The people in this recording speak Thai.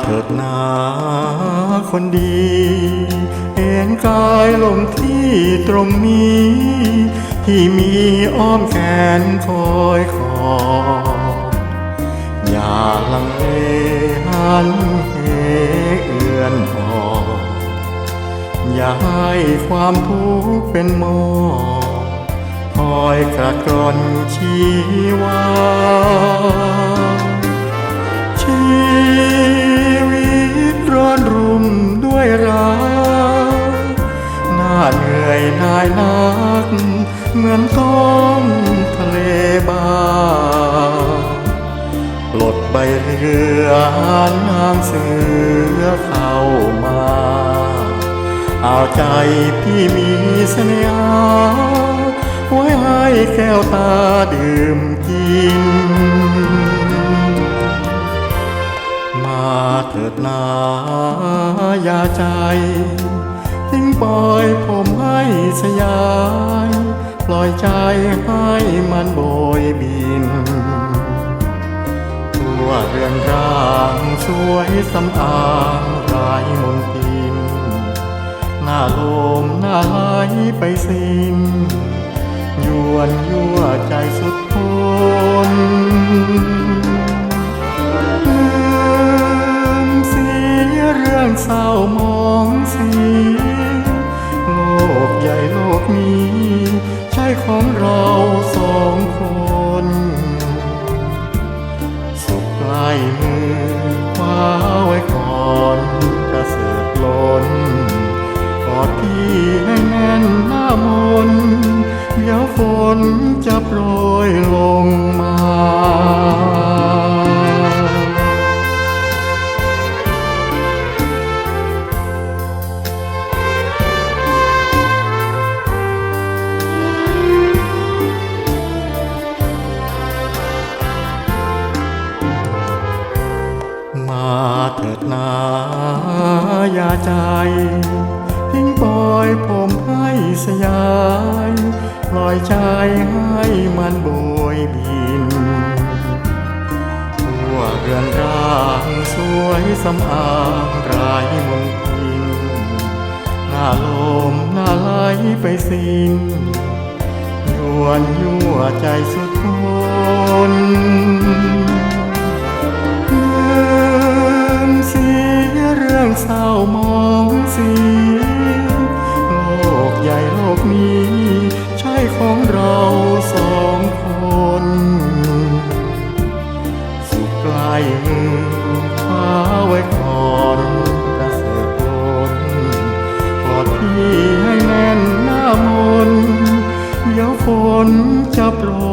เถิดนาคนดี เอ็นกายลงที่ตรงนี้ ที่มีอ้อมแขนคอยคอ อย่าลังเลหันเหเอื้อนหออย่าให้ความทุกข์เป็นหมอคอยกระกรอนชีวา รักน่าเหนื่อยนายนัก เหมือนท้องทะเลบาปลดใบเรือน้ำเสือเข้ามา เอาใจพี่มีเสน่หาไว้ให้แก้วตาดื่มกิน มาเถิดนาาใจทิ้งปล่อยผมให้สยาย ปล่อยใจให้มันโบยบิน ทั่วเรื่อนร่างสวยสำอางรายมนทิน หน้าลมหน้าไหลไปสิ้นยวนยวใมือคว้าไว้ก่อนกระเสือกล้นกอดพี่ให้แน่นหน้ามนเดี๋ยวฝนจะโปรยลงมา เถิดนาอย่าใจ ทิ้งปล่อยผมให้สยายปล่อยใจให้มันโบยบิน ทั่วเรือนร่างสวยสำอางรายมนทินหน้าลมหน้าไหลไปสิ้นยวนยั่วใจสุดทน ฟ้าไว้ก่อนกระเสือกลนกอดพี่ให้แน่นหน้ามนเดี๋ยวฝนจะโปรย